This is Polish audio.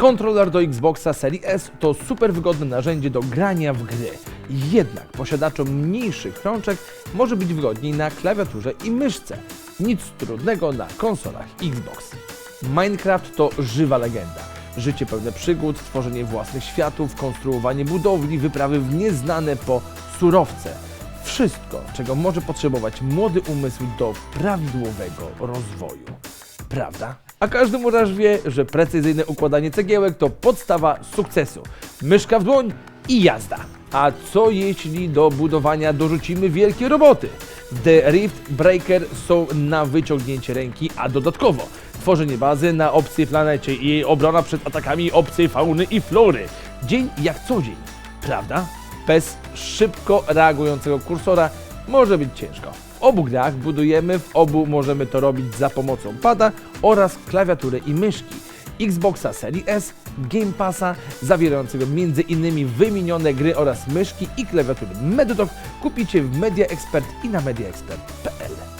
Kontroler do Xboxa Series S to super wygodne narzędzie do grania w gry. Jednak posiadaczom mniejszych rączek może być wygodniej na klawiaturze i myszce. Nic trudnego na konsolach Xbox. Minecraft to żywa legenda. Życie pełne przygód, tworzenie własnych światów, konstruowanie budowli, wyprawy w nieznane po surowce. Wszystko, czego może potrzebować młody umysł do prawidłowego rozwoju. Prawda? A każdy murarz wie, że precyzyjne układanie cegiełek to podstawa sukcesu. Myszka w dłoń i jazda. A co jeśli do budowania dorzucimy wielkie roboty? The Rift Breaker są na wyciągnięcie ręki, a dodatkowo tworzenie bazy na obcej planecie i jej obrona przed atakami obcej fauny i flory. Dzień jak co dzień, prawda? Bez szybko reagującego kursora może być ciężko. W obu grach budujemy, w obu możemy to robić za pomocą pada oraz klawiatury i myszki. Xboxa Series S, Game Passa, zawierającego m.in. wymienione gry oraz myszki i klawiatury Meddoc kupicie w Media Expert i na mediaexpert.pl.